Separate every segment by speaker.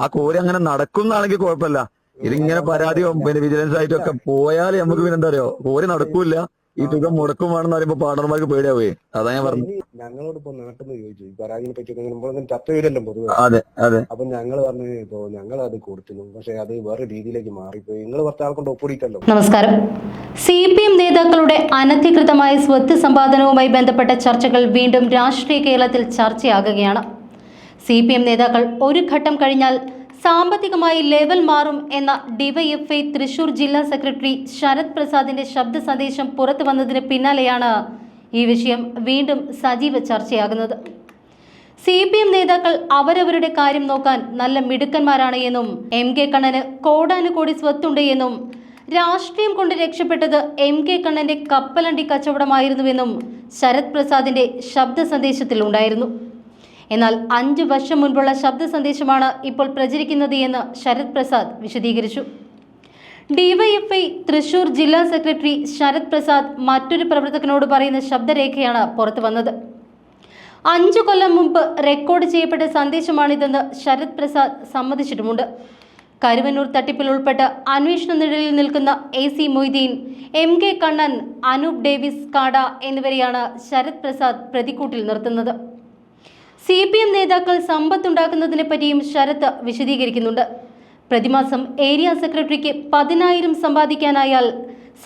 Speaker 1: ആ കോരി അങ്ങനെ നടക്കുന്നാണെങ്കിൽ കുഴപ്പമില്ല. ഇതിങ്ങനെ പരാതി പിന്നെ വിജിലൻസ് ആയിട്ടൊക്കെ പോയാൽ നമുക്ക് പിന്നെ എന്താ അറിയോ? കോരി നടക്കൂല ഈ തുക മുടക്കും വേണമെന്ന് പറയുമ്പോ പാർട്ണർമാർക്ക് പേടിയാവേ. അതാ ഞാൻ പറഞ്ഞു
Speaker 2: ഞങ്ങളോട് ഇപ്പൊ നാട്ടിന്ന് ചോദിച്ചു. ഈ പരാതിനെ പറ്റി നമ്മളൊന്നും ചർച്ച ചെയ്തല്ലോ പൊതുവെ.
Speaker 1: അതെ അതെ.
Speaker 2: അപ്പൊ ഞങ്ങൾ പറഞ്ഞു ഇപ്പോ ഞങ്ങൾ അത് കൊടുത്തിരുന്നു. പക്ഷെ അത് വേറെ രീതിയിലേക്ക് മാറിപ്പോയി. നിങ്ങൾ കുറച്ച് ആൾക്കൊണ്ട് ഒപ്പിടിയിട്ടല്ലോ
Speaker 3: നമസ്കാരം. സി പി എം നേതാക്കളുടെ അനധികൃതമായ സ്വത്ത് സമ്പാദനവുമായി ബന്ധപ്പെട്ട ചർച്ചകൾ വീണ്ടും രാഷ്ട്രീയ കേരളത്തിൽ ചർച്ചയാകുകയാണ്. സി പി എം നേതാക്കൾ ഒരു ഘട്ടം കഴിഞ്ഞാൽ സാമ്പത്തികമായി ലെവൽ മാറും എന്ന ഡിവൈഎഫ്ഐ തൃശൂർ ജില്ലാ സെക്രട്ടറി ശരത് പ്രസാദിന്റെ ശബ്ദ സന്ദേശം പുറത്തു വന്നതിന് പിന്നാലെയാണ് ഈ വിഷയം വീണ്ടും സജീവ ചർച്ചയാകുന്നത്. സി പി എം നേതാക്കൾ അവരവരുടെ കാര്യം നോക്കാൻ നല്ല മിടുക്കന്മാരാണ് എന്നും എം കെ കണ്ണന് കോടാനുകോടി സ്വത്തുണ്ട് എന്നും രാഷ്ട്രീയം കൊണ്ട് രക്ഷപ്പെട്ടത് എം കെ കണ്ണന്റെ കപ്പലണ്ടി കച്ചവടമായിരുന്നുവെന്നും ശരത് പ്രസാദിന്റെ ശബ്ദ സന്ദേശത്തിൽ ഉണ്ടായിരുന്നു എന്നാൽ അഞ്ച് വർഷം മുൻപുള്ള ശബ്ദ സന്ദേശമാണ് ഇപ്പോൾ പ്രചരിക്കുന്നത് എന്ന് ശരത് പ്രസാദ് വിശദീകരിച്ചു. ഡിവൈഎഫ്ഐ തൃശൂർ ജില്ലാ സെക്രട്ടറി ശരത് പ്രസാദ് മറ്റൊരു പ്രവർത്തകനോട് പറയുന്ന ശബ്ദരേഖയാണ് പുറത്തു വന്നത്. അഞ്ചു കൊല്ലം മുമ്പ് റെക്കോർഡ് ചെയ്യപ്പെട്ട സന്ദേശമാണിതെന്ന് ശരത് പ്രസാദ് സമ്മതിച്ചിട്ടുമുണ്ട്. കരുവന്നൂർ തട്ടിപ്പിൽ ഉൾപ്പെട്ട് അന്വേഷണ നിഴലിൽ നിൽക്കുന്ന A C Moideen M K Kannan Anoop Davis കാട എന്നിവരെയാണ് ശരത് പ്രസാദ് പ്രതിക്കൂട്ടിൽ നിർത്തുന്നത്. സി പി എം നേതാക്കൾ സമ്പത്തുണ്ടാക്കുന്നതിനെ പറ്റിയും ശരത്ത് വിശദീകരിക്കുന്നുണ്ട്. പ്രതിമാസം ഏരിയ സെക്രട്ടറിക്ക് പതിനായിരം സമ്പാദിക്കാനായാൽ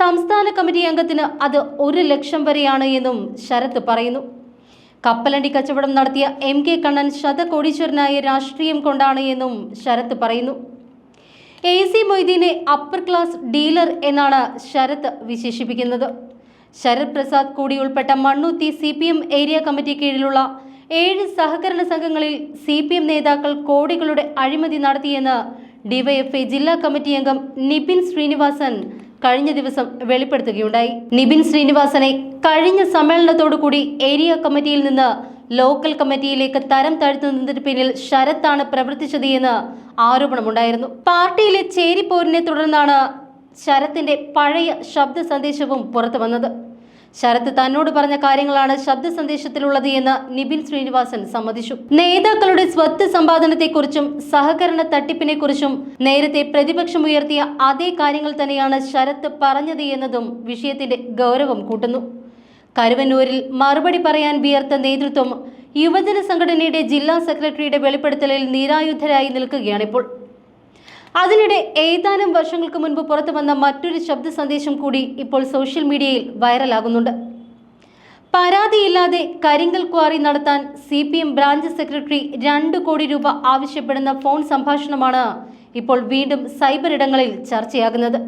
Speaker 3: സംസ്ഥാന കമ്മിറ്റി അംഗത്തിന് അത് ഒരു ലക്ഷം വരെയാണ് എന്നും ശരത് പറയുന്നു. കപ്പലണ്ടി കച്ചവടം നടത്തിയ എം കെ കണ്ണൻ ശതകോടീശ്വരനായ രാഷ്ട്രീയം കൊണ്ടാണ് എന്നും ശരത്ത് പറയുന്നു. എ സി മൊയ്തീനെ അപ്പർ ക്ലാസ് ഡീലർ എന്നാണ് ശരത് വിശേഷിപ്പിക്കുന്നത്. ശരത് പ്രസാദ് കൂടി ഉൾപ്പെട്ട Mannuthy C P M area committee കീഴിലുള്ള ഏഴ് സഹകരണ സംഘങ്ങളിൽ സി പി എം നേതാക്കൾ കോടികളുടെ അഴിമതി നടത്തിയെന്ന് ഡിവൈഎഫ്ഐ ജില്ലാ കമ്മിറ്റി അംഗം നിബിൻ ശ്രീനിവാസൻ കഴിഞ്ഞ ദിവസം വെളിപ്പെടുത്തുകയുണ്ടായി. നിബിൻ ശ്രീനിവാസനെ കഴിഞ്ഞ സമ്മേളനത്തോടു കൂടി ഏരിയ കമ്മിറ്റിയിൽ നിന്ന് ലോക്കൽ കമ്മിറ്റിയിലേക്ക് തരം താഴ്ത്തുന്നതിന് പിന്നിൽ ശരത്താണ് പ്രവർത്തിച്ചത് എന്ന് ആരോപണമുണ്ടായിരുന്നു. പാർട്ടിയിലെ ചേരിപ്പോരിനെ തുടർന്നാണ് ശരത്തിന്റെ പഴയ ശബ്ദ സന്ദേശവും പുറത്തു വന്നത് ശരത്ത് തന്നോട് പറഞ്ഞ കാര്യങ്ങളാണ് ശബ്ദ സന്ദേശത്തിലുള്ളത് എന്ന് നിബിൻ ശ്രീനിവാസൻ സമ്മതിച്ചു. നേതാക്കളുടെ സ്വത്ത് സമ്പാദനത്തെക്കുറിച്ചും സഹകരണ തട്ടിപ്പിനെക്കുറിച്ചും നേരത്തെ പ്രതിപക്ഷം ഉയർത്തിയ അതേ കാര്യങ്ങൾ തന്നെയാണ് ശരത് പറഞ്ഞത് എന്നതും വിഷയത്തിന്റെ ഗൗരവം കൂട്ടുന്നു. കരുവന്നൂരിൽ മറുപടി പറയാൻ വിയർത്ത നേതൃത്വം യുവജന സംഘടനയുടെ ജില്ലാ സെക്രട്ടറിയുടെ വെളിപ്പെടുത്തലിൽ നിരായുധരായി നിൽക്കുകയാണിപ്പോൾ. അതിനിടെ ഏതാനും വർഷങ്ങൾക്ക് മുൻപ് പുറത്തു വന്ന മറ്റൊരു ശബ്ദ സന്ദേശം കൂടി ഇപ്പോൾ സോഷ്യൽ മീഡിയയിൽ വൈറലാകുന്നുണ്ട്. പരാതിയില്ലാതെ കരിങ്കൽ ക്വാറി നടത്താൻ C P M branch secretary രണ്ട് കോടി രൂപ ആവശ്യപ്പെടുന്ന ഫോൺ സംഭാഷണമാണ് ഇപ്പോൾ വീണ്ടും സൈബർ ഇടങ്ങളിൽ ചർച്ചയാകുന്നത്.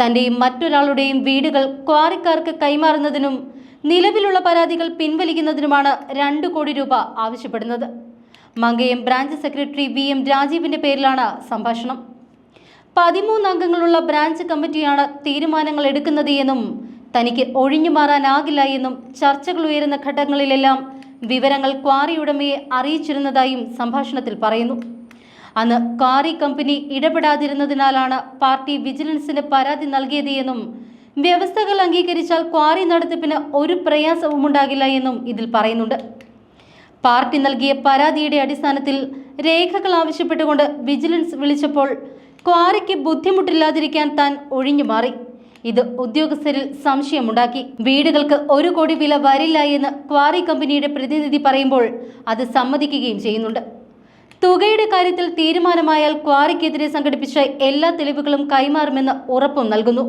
Speaker 3: തന്റെയും മറ്റൊരാളുടെയും വീടുകൾ ക്വാറിക്കാർക്ക് കൈമാറുന്നതിനും നിലവിലുള്ള പരാതികൾ പിൻവലിക്കുന്നതിനുമാണ് രണ്ട് കോടി രൂപ ആവശ്യപ്പെടുന്നത്. Mankayam branch secretary V M രാജീവിന്റെ പേരിലാണ് സംഭാഷണം. പതിമൂന്ന് അംഗങ്ങളുള്ള ബ്രാഞ്ച് കമ്മിറ്റിയാണ് തീരുമാനങ്ങൾ എടുക്കുന്നത് എന്നും തനിക്ക് ഒഴിഞ്ഞു മാറാനാകില്ല എന്നും ചർച്ചകൾ ഉയരുന്ന ഘട്ടങ്ങളിലെല്ലാം വിവരങ്ങൾ ക്വാറി ഉടമയെ അറിയിച്ചിരുന്നതായും സംഭാഷണത്തിൽ പറയുന്നു. അന്ന് ക്വാറി കമ്പനി ഇടപെടാതിരുന്നതിനാലാണ് പാർട്ടി വിജിലൻസിന് പരാതി നൽകിയത് എന്നും വ്യവസ്ഥകൾ അംഗീകരിച്ചാൽ ക്വാറി നടത്തിപ്പിന് ഒരു പ്രയാസവും ഉണ്ടാകില്ല എന്നും ഇതിൽ പറയുന്നുണ്ട്. പാർട്ടി നൽകിയ പരാതിയുടെ അടിസ്ഥാനത്തിൽ രേഖകൾ ആവശ്യപ്പെട്ടുകൊണ്ട് വിജിലൻസ് വിളിച്ചപ്പോൾ ക്വാറിക്ക് ബുദ്ധിമുട്ടില്ലാതിരിക്കാൻ താൻ ഒഴിഞ്ഞു മാറി. ഇത് ഉദ്യോഗസ്ഥരിൽ സംശയമുണ്ടാക്കി. വീടുകൾക്ക് ഒരു കോടി വില വരില്ല എന്ന് ക്വാറി കമ്പനിയുടെ പ്രതിനിധി പറയുമ്പോൾ അത് സമ്മതിക്കുകയും ചെയ്യുന്നുണ്ട്. തുകയുടെ കാര്യത്തിൽ തീരുമാനമായാൽ ക്വാറിക്കെതിരെ സംഘടിപ്പിച്ച എല്ലാ തെളിവുകളും കൈമാറുമെന്ന് ഉറപ്പും നൽകുന്നു.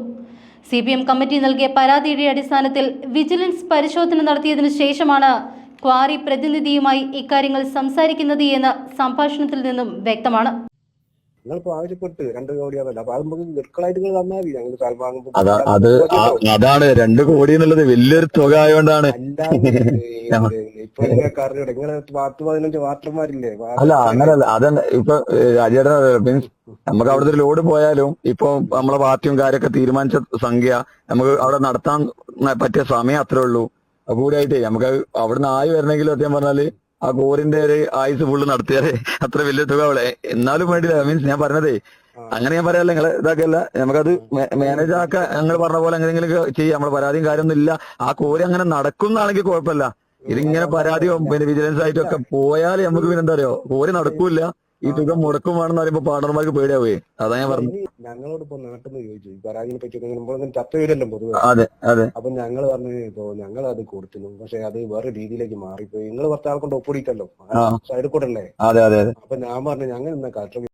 Speaker 3: സി കമ്മിറ്റി നൽകിയ പരാതിയുടെ അടിസ്ഥാനത്തിൽ വിജിലൻസ് പരിശോധന നടത്തിയതിനു ശേഷമാണ് ക്വാറി പ്രതിനിധിയുമായി ഇക്കാര്യങ്ങൾ സംസാരിക്കുന്നത് എന്ന് സംഭാഷണത്തിൽ നിന്നും വ്യക്തമാണ്.
Speaker 2: നിങ്ങളിപ്പോ ആവശ്യപ്പെട്ട് രണ്ട് കോടി അതല്ല. അപ്പൊ അത്
Speaker 1: അതാണ്. രണ്ട് കോടി എന്നുള്ളത് വലിയൊരു തുക ആയതുകൊണ്ടാണ്. അല്ല അങ്ങനല്ല. അതല്ല ഇപ്പൊ രാജേട്ടൻ മീൻസ് നമുക്ക് അവിടുത്തെ ലോഡ് പോയാലും ഇപ്പൊ നമ്മളെ പാർട്ടിയും കാര്യമൊക്കെ തീരുമാനിച്ച സംഖ്യ നമുക്ക് അവിടെ നടത്താൻ പറ്റിയ സമയം അത്രേ ഉള്ളൂ. കൂടിയായിട്ടേ നമുക്ക് അവിടുന്ന് ആയി വരണമെങ്കിൽ സത്യം പറഞ്ഞാൽ ആ കോറിന്റെ ഒരു ആയുസ് ഫുള്ള് നടത്തിയാലേ അത്ര വലിയ തുക അവിടെ എന്നാലും വേണ്ടില്ല മീൻസ് ഞാൻ പറഞ്ഞതേ അങ്ങനെ ഞാൻ പറയാല്ല നിങ്ങളെ ഇതാക്കല്ല. നമുക്കത് മാനേജ് ആക്കാൻ ഞങ്ങൾ പറഞ്ഞ പോലെ എങ്ങനെയെങ്കിലും ചെയ്യാം. നമ്മളെ പരാതിയും കാര്യമൊന്നും ഇല്ല. ആ കോരി അങ്ങനെ നടക്കുന്നാണെങ്കിൽ കുഴപ്പമില്ല. ഇതിങ്ങനെ പരാതിയോ പിന്നെ വിജിലൻസ് ആയിട്ടൊക്കെ പോയാൽ നമുക്ക് പിന്നെ എന്താ അറിയോ? കോരി നടക്കൂല ഈ തുക മുടക്കും വേണമെന്ന് പറയുമ്പോ പാർട്ണർമാർക്ക് പേടിയാവേ അതാ ഞാൻ
Speaker 2: പറഞ്ഞു ഞങ്ങളോട് ഇപ്പൊ നാട്ടിൽ നിന്ന് ചോദിച്ചു. ഈ പരാതിനെ പറ്റി നമ്മളൊന്നും ചർച്ച ചെയ്തല്ലോ പൊതുവെ?
Speaker 1: അതെ അതെ.
Speaker 2: അപ്പൊ ഞങ്ങൾ പറഞ്ഞു ഇപ്പൊ ഞങ്ങൾ അത് കൊടുത്തിരുന്നു. പക്ഷെ അത് വേറെ രീതിയിലേക്ക് മാറിപ്പോയി. നിങ്ങൾ കുറച്ച് ആൾക്കൊണ്ട് ഒപ്പിടിക്കല്ലോ സൈഡ് കൂടെ അല്ലേ?
Speaker 1: അതെ അതെ
Speaker 2: അപ്പൊ ഞാൻ പറഞ്ഞു ഞങ്ങൾ ഇന്ന കളക്ടർ